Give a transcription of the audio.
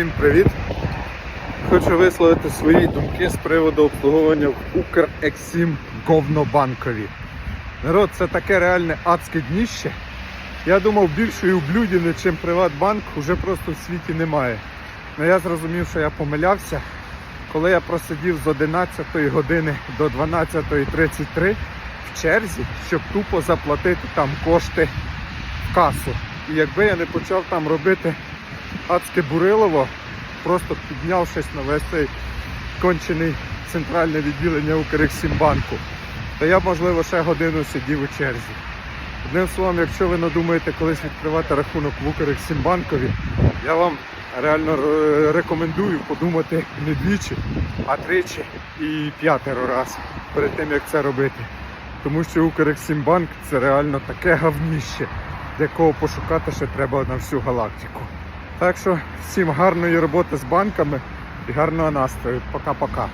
Всім привіт! Хочу висловити свої думки з приводу обслуговування в Укрексім Говнобанкові. Народ, це таке реальне адське дніще. Я думав, більшої ублюдини, ніж Приватбанк, вже просто в світі немає. Але я зрозумів, що я помилявся. Коли я просидів з 11 години до 12.33 в черзі, щоб тупо заплатити там кошти в касу. І якби я не почав там робити адське бурилово, просто піднявшись на весь цей кончений центральне відділення Укрексімбанку, то я б, можливо, ще годину сидів у черзі. Одним словом, якщо ви надумаєте колись відкривати рахунок в Укрексімбанкові, я вам реально е, рекомендую подумати не двічі, а тричі і п'ятеро раз перед тим, як це робити. Тому що Укрексімбанк це реально таке гавніще, якого пошукати ще треба на всю галактику. Так що всім гарної роботи з банками і гарного настрою. Пока-пока.